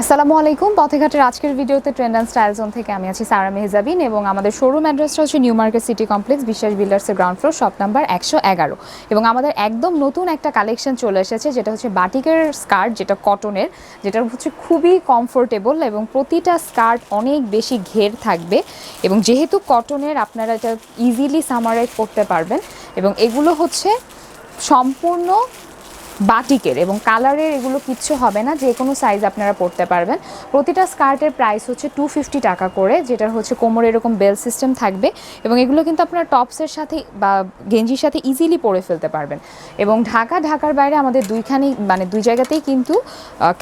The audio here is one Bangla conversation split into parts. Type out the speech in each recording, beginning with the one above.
আসসালামু আলাইকুম। পথেঘাটের আজকের ভিডিওতে ট্রেন্ড অ্যান্ড স্টাইল জোন থেকে আমি আছি সারা মেহজাবিন এবং আমাদের শোরুম অ্যাড্রেসটা হচ্ছে new market city complex Biswas বিল্ডার্সের গ্রাউন্ড ফ্লোর শপ নাম্বার একশো এগারো। এবং আমাদের একদম নতুন একটা কালেকশন চলে এসেছে, যেটা হচ্ছে বাটিকের স্কার্ট যেটা কটনের যেটা হচ্ছে খুবই কমফোর্টেবল এবং প্রতিটা স্কার্ট অনেক বেশি ঘের থাকবে। এবং যেহেতু কটনের আপনারা এটা ইজিলি সামারাইজ করতে পারবেন, এবং এগুলো হচ্ছে সম্পূর্ণ বাটিকের এবং কালারের এগুলো কিচ্ছু হবে না, যে কোনো সাইজ আপনারা পরতে পারবেন। প্রতিটা স্কার্টের প্রাইস হচ্ছে টু ফিফটি টাকা করে যেটা হচ্ছে কোমরে এরকম বেল সিস্টেম থাকবে এবং এগুলো কিন্তু আপনারা টপসের সাথে বা গেঞ্জির সাথে ইজিলি পরে ফেলতে পারবেন। এবং ঢাকা, ঢাকার বাইরে আমাদের দুইখানেই মানে দুই জায়গাতেই কিন্তু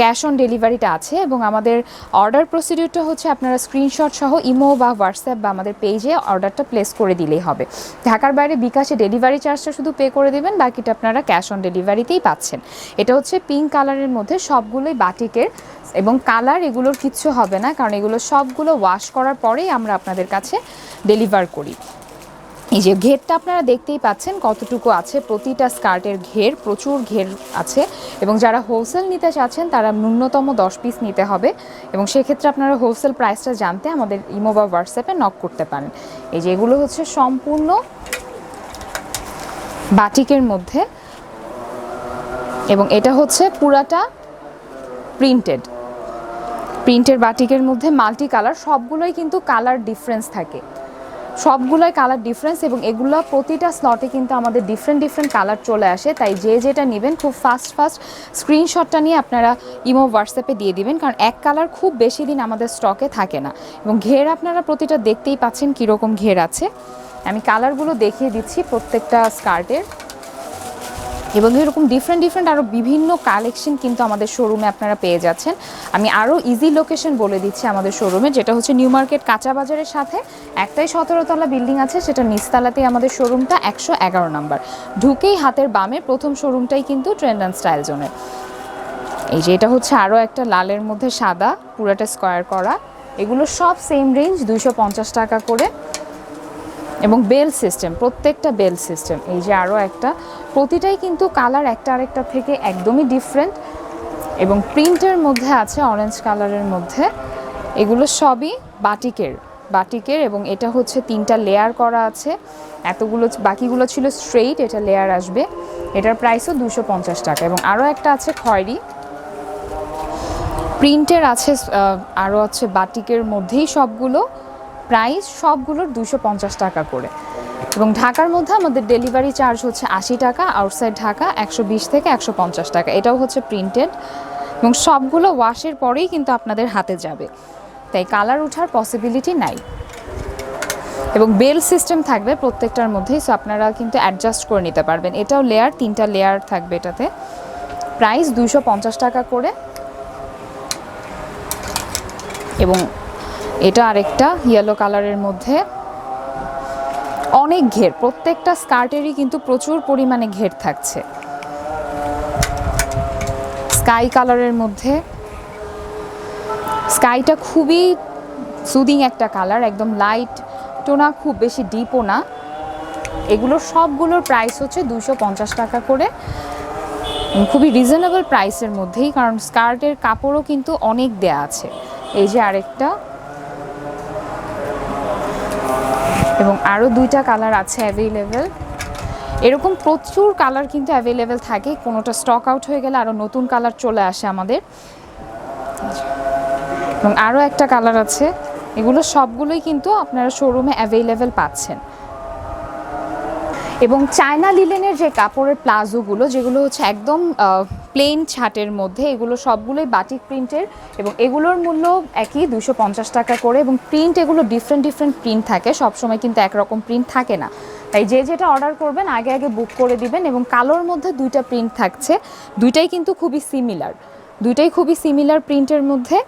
ক্যাশ অন ডেলিভারিটা আছে এবং আমাদের অর্ডার প্রসিডিউরটা হচ্ছে আপনারা স্ক্রিনশট সহ ইমো বা হোয়াটসঅ্যাপ বা আমাদের পেজে অর্ডারটা প্লেস করে দিলেই হবে। ঢাকার বাইরে বিকাশে ডেলিভারি চার্জটা শুধু পে করে দেবেন, বাকিটা আপনারা ক্যাশ অন ডেলিভারিতেই পাচ্ছেন। এটা হচ্ছে পিঙ্ক কালারের মধ্যে সবগুলোই বাটিকের এবং কালার এগুলোর কিচ্ছু হবে না, কারণ এগুলো সবগুলো ওয়াশ করার পরেই আমরা আপনাদের কাছে ডেলিভার করি। এই যে ঘেরটা আপনারা দেখতেই পাচ্ছেন কতটুকু আছে। প্রতিটা স্কার্টের ঘের, প্রচুর ঘের আছে এবং যারা হোলসেল নিতে চাচ্ছেন তারা ন্যূনতম দশ পিস নিতে হবে এবং সেক্ষেত্রে আপনারা হোলসেল প্রাইসটা জানতে আমাদের ইমো বা হোয়াটসঅ্যাপে নক করতে পারেন। এই যে এগুলো হচ্ছে সম্পূর্ণ বাটিকের মধ্যে এবং এটা হচ্ছে পুরাটা প্রিন্টেড প্রিন্টের বাটিকের মধ্যে মাল্টি কালার সবগুলোই কিন্তু কালার ডিফারেন্স থাকে। সবগুলোই কালার ডিফারেন্স এবং এগুলো প্রতিটা স্লটে কিন্তু আমাদের ডিফারেন্ট ডিফারেন্ট কালার চলে আসে। তাই যে যেটা নেবেন খুব ফাস্ট ফাস্ট স্ক্রিনশটটা নিয়ে আপনারা ইমো হোয়াটসঅ্যাপে দিয়ে দিবেন, কারণ এক কালার খুব বেশি দিন আমাদের স্টকে থাকে না। এবং ঘের আপনারা প্রতিটা দেখতেই পাচ্ছেন কীরকম ঘের আছে। আমি কালারগুলো দেখিয়ে দিচ্ছি প্রত্যেকটা স্কার্টের এবং এরকম ডিফারেন্ট ডিফারেন্ট আরও বিভিন্ন কালেকশন কিন্তু আমাদের শোরুমে আপনারা পেয়ে যাচ্ছেন। আমি আরও ইজি লোকেশন বলে দিচ্ছি আমাদের শোরুমে যেটা হচ্ছে নিউ মার্কেট কাঁচা বাজারের সাথে। একটাই সতেরোতলা বিল্ডিং আছে, সেটা নিচতলাতেই আমাদের শোরুমটা একশো এগারো নম্বর। ঢুকেই হাতের বামে প্রথম শোরুমটাই কিন্তু ট্রেন্ড অ্যান্ড স্টাইল জোনের এই যে এটা হচ্ছে আরও একটা লালের মধ্যে সাদা, পুরাটা স্কোয়ার করা। এগুলো সব সেম রেঞ্জ দুইশো পঞ্চাশ টাকা করে। এবং বেল সিস্টেম, প্রত্যেকটা বেল সিস্টেম, এই যে আরও একটা, প্রতিটাই কিন্তু কালার একটা আরেকটা থেকে একদমই ডিফারেন্ট এবং প্রিন্টের মধ্যে আছে অরেঞ্জ কালারের মধ্যে। এগুলো সবই বাটিকের বাটিকের এবং এটা হচ্ছে তিনটা লেয়ার করা আছে। এতগুলো, বাকিগুলো ছিল স্ট্রেইট এটা লেয়ার আসবে। এটার প্রাইসও দুশো পঞ্চাশ টাকা এবং আরও একটা আছে খয়েরি। প্রিন্টের আছে আরও আছে বাটিকের মধ্যেই সবগুলো। প্রাইস সবগুলোর দুশো পঞ্চাশ টাকা করে। এবং ঢাকার মধ্যে আমাদের ডেলিভারি চার্জ হচ্ছে আশি টাকা, আউটসাইড ঢাকা একশো বিশ থেকে একশো পঞ্চাশ টাকা। এটাও হচ্ছে প্রিন্টেড। এবং সবগুলো ওয়াশের পরেই কিন্তু আপনাদের হাতে যাবে। তাই কালার ওঠার পসিবিলিটি নাই। এবং বেল সিস্টেম থাকবে প্রত্যেকটার মধ্যেই সো আপনারা কিন্তু অ্যাডজাস্ট করে নিতে পারবেন। এটাও লেয়ার তিনটা লেয়ার থাকবে এটাতে। প্রাইস দুশো টাকা করে। এবং এটা আরেকটা ইয়েলো কালারের মধ্যে। অনেক ঘের, প্রত্যেকটা স্কার্টেরই কিন্তু প্রচুর পরিমাণে ঘের থাকছে। স্কাই কালারের মধ্যে। স্কাইটা খুবই সুদিং একটা কালার একদম লাইট টোনা, খুব বেশি ডিপও না। এগুলোর সবগুলোর প্রাইস হচ্ছে দুশো টাকা করে। খুবই রিজনেবল প্রাইসের মধ্যেই, কারণ স্কার্টের কাপড়ও কিন্তু অনেক দেয়া আছে। এই যে আরেকটা। এবং আরও দুইটা কালার আছে অ্যাভেলেবেল এরকম প্রচুর কালার কিন্তু অ্যাভেলেবেল থাকে, কোনোটা স্টক আউট হয়ে গেলে আরও নতুন কালার চলে আসে আমাদের। এবং আরও একটা কালার আছে, এগুলো সবগুলোই কিন্তু আপনারা শোরুমে অ্যাভেলেবেল পাচ্ছেন। এবং চায়না লিলেনের যে কাপড়ের প্লাজোগুলো, যেগুলো হচ্ছে একদম প্লেন ছাটের মধ্যে এগুলো সবগুলোই বাটিক প্রিন্টের এবং এগুলোর মূল্য একই দুশো পঞ্চাশ টাকা করে এবং প্রিন্ট এগুলো ডিফারেন্ট ডিফারেন্ট প্রিন্ট থাকে। সবসময় কিন্তু একরকম প্রিন্ট থাকে না। তাই যে যেটা অর্ডার করবেন, আগে আগে বুক করে দিবেন এবং কালোর মধ্যে দুইটা প্রিন্ট থাকছে। দুইটাই কিন্তু খুবই সিমিলার দুইটাই খুবই সিমিলার প্রিন্টের মধ্যে।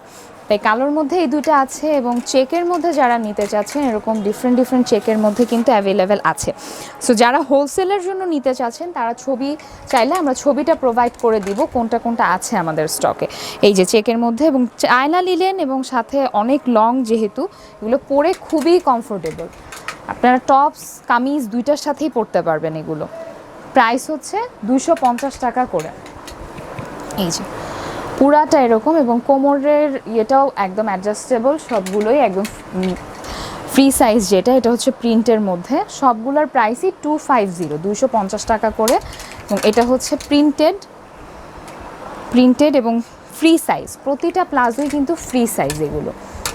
তাই কালোর মধ্যে এই দুটো আছে এবং চেকের মধ্যে যারা নিতে চাচ্ছেন, এরকম ডিফারেন্ট ডিফারেন্ট চেকের মধ্যে কিন্তু অ্যাভেলেবেল আছে। সো যারা হোলসেলের জন্য নিতে চাচ্ছেন, তারা ছবি চাইলে আমরা ছবিটা প্রোভাইড করে দিব কোনটা কোনটা আছে আমাদের স্টকে এই যে চেকের মধ্যে এবং চায়না লিলেন এবং সাথে অনেক লং যেহেতু, এগুলো পরে খুবই কমফোর্টেবল আপনারা টপস কামিজ দুইটার সাথেই পরতে পারবেন এগুলো। প্রাইস হচ্ছে দুশো টাকা করে। এই যে। পুরাটা এরকম এবং কোমরের ইয়েটাও একদম অ্যাডজাস্টেবল সবগুলোই একদম ফ্রি সাইজ যেটা, এটা হচ্ছে প্রিন্টের মধ্যে। সবগুলোর প্রাইসই টু ফাইভ জিরো দুশো পঞ্চাশ টাকা করে। এবং এটা হচ্ছে প্রিন্টেড প্রিন্টেড এবং ফ্রি সাইজ প্রতিটা প্লাজোই কিন্তু ফ্রি সাইজ এগুলো।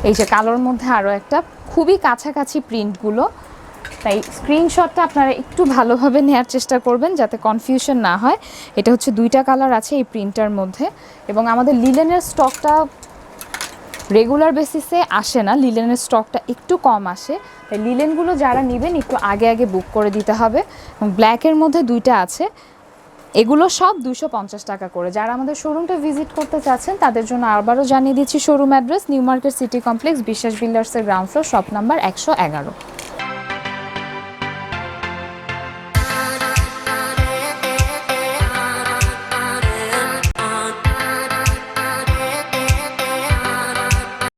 এই যে কালোর মধ্যে আরও একটা, খুবই কাছাকাছি প্রিন্টগুলো তাই স্ক্রিনশটটা আপনারা একটু ভালোভাবে নেওয়ার চেষ্টা করবেন যাতে কনফিউশন না হয়। এটা হচ্ছে দুইটা কালার আছে এই প্রিন্টার মধ্যে এবং আমাদের লিলেনের স্টকটা রেগুলার বেসিসে আসে না লিলেনের স্টকটা একটু কম আসে। তাই লিলেনগুলো যারা নেবেন একটু আগে আগে বুক করে দিতে হবে। ব্ল্যাকের মধ্যে দুইটা আছে। এগুলো সব দুশো পঞ্চাশ টাকা করে। যারা আমাদের শোরুমটা ভিজিট করতে চাচ্ছেন, তাদের জন্য আবারও জানিয়ে দিচ্ছি showroom address new market city complex Biswas বিল্ডার্সের ground floor shop number একশো এগারো।